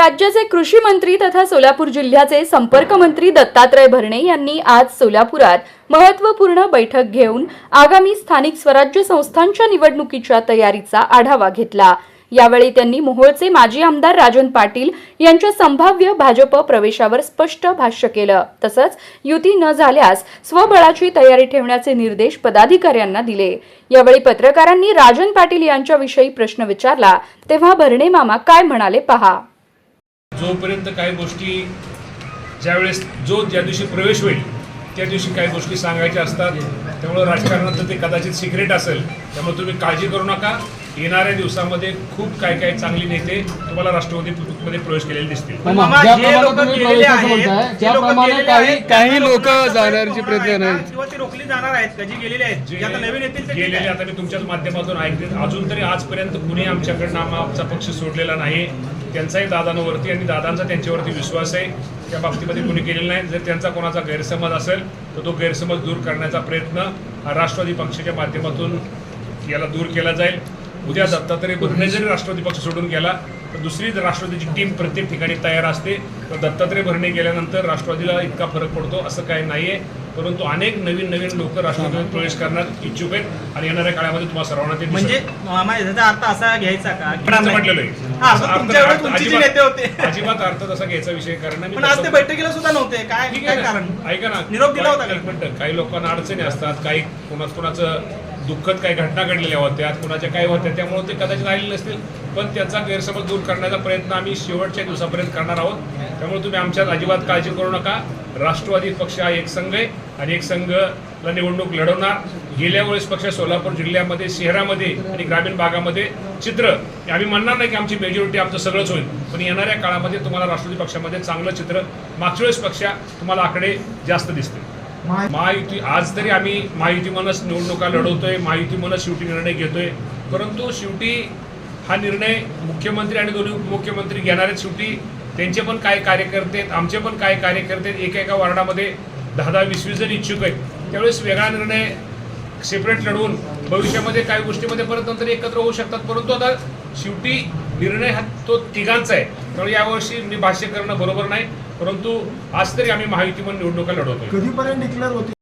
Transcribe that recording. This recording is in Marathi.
राज्याचे कृषी मंत्री तथा सोलापूर जिल्ह्याचे संपर्क मंत्री दत्तात्रय भरणे यांनी आज सोलापुरात महत्त्वपूर्ण बैठक घेऊन आगामी स्थानिक स्वराज्य संस्थांच्या निवडणुकीच्या तयारीचा आढावा घेतला. यावेळी त्यांनी मोहोळचे माजी आमदार राजन पाटील यांच्या संभाव्य भाजप प्रवेशावर स्पष्ट भाष्य केलं. तसंच युती न झाल्यास स्वबळाची तयारी ठेवण्याचे निर्देश पदाधिकाऱ्यांना दिले. यावेळी पत्रकारांनी राजन पाटील यांच्याविषयी प्रश्न विचारला तेव्हा भरणे मामा काय म्हणाले पहा. जोपर्यंत काही गोष्टी ज्यावेळेस जो ज्या दिवशी प्रवेश होईल त्या दिवशी काही गोष्टी सांगायच्या असतात त्यामुळं राजकारणात ते कदाचित सिक्रेट असेल त्यामुळे तुम्ही काळजी करू नका. येणाऱ्या दिवसामध्ये खूप काय काय चांगली नेते तुम्हाला राष्ट्रवादीमध्ये प्रवेश केलेले दिसतील. काही लोक जाण्याची प्रयत्न रोखली जाणार आहेत का जी गेलेले आहेत गेलेले. आता मी तुमच्याच माध्यमातून ऐकते. अजून तरी आजपर्यंत कुणी आमच्याकडनं आम- आमचा पक्ष सोडलेला नाही. त्यांचाही दादांवरती आणि दादांचा त्यांच्यावरती विश्वास आहे. त्या बाबतीमध्ये कुणी केलेला नाही. जर त्यांचा कोणाचा गैरसमज असेल तर तो गैरसमज दूर करण्याचा प्रयत्न हा राष्ट्रवादी पक्षाच्या माध्यमातून याला दूर केला जाईल. उद्या दत्तात्रय भरणे जरी राष्ट्रवादी पक्ष सोडून गेला तर दुसरी राष्ट्रवादीची टीम प्रत्येक ठिकाणी तयार असते तर दत्तात्रय भरणे गेल्यानंतर राष्ट्रवादीला इतका फरक पडतो असं काही नाही आहे परंतु अनेक नवीन नवीन लोक राष्ट्रवादीत प्रवेश करण्यात इच्छुक आहेत आणि येणाऱ्या काळामध्ये तुम्हाला सर्वांना ते. म्हणजे याचा अर्थ असा घ्यायचा का? म्हटलेलं आहे. अजिबात- नेते होते. अजिबात अर्थ तसा घ्यायचा विषय कारण आज ते बैठकीला सुद्धा नव्हते. काय काय कारण? ऐका ना. निरोप दिला होता काही लोकांना अडचणी असतात काही कुणाच कुणाचं दुःखद काही घटना घडलेल्या होत्या कुणाच्या काही होत्या त्यामुळे ते कदाचित आलेले नसतील. पण त्याचा गैरसमज दूर करण्याचा प्रयत्न आम्ही शेवटच्या दिवसापर्यंत करणार आहोत. त्यामुळे तुम्ही आमच्यात अजिबात काळजी करू नका. राष्ट्रवादी पक्ष हा एक संघ आहे आणि एक संघला निवडणूक लढवणार. गेल्या वेळेस पक्ष सोलापूर जिल्ह्यामध्ये शहरामध्ये आणि ग्रामीण भागामध्ये चित्र आम्ही म्हणणार नाही की आमची मेजॉरिटी आमचं सगळंच होईल. पण येणाऱ्या काळामध्ये तुम्हाला राष्ट्रवादी पक्षामध्ये चांगलं चित्र मागच्या वेळेस पक्षा तुम्हाला आकडे जास्त दिसतील. महायुती आज तरी आम्ही महायुती म्हणूनच निवडणुका लढवतोय महायुती म्हणूनच शेवटी निर्णय घेतोय. परंतु शेवटी हा निर्णय मुख्यमंत्री आणि दोन्ही उपमुख्यमंत्री घेणार आहेत शेवटी. त्यांचे पण काय कार्यकर्ते आहेत आमचे पण काय कार्यकर्ते आहेत एका एका वार्डामध्ये दहा दहा वीस वीस जण इच्छुक आहेत. त्यावेळेस वेगळा निर्णय सेपरेट लढवून भविष्यामध्ये काही गोष्टीमध्ये परत नंतर एकत्र होऊ शकतात. परंतु आता शेवटी निर्णय हा तो तिघांचा आहे. त्यामुळे यावर्षी मी भाष्य करणं बरोबर नाही. परंतु आज तरी आम्ही महायुती म्हणून निवडणुका लढवतो कधीपर्यंत डिक्लेअर होते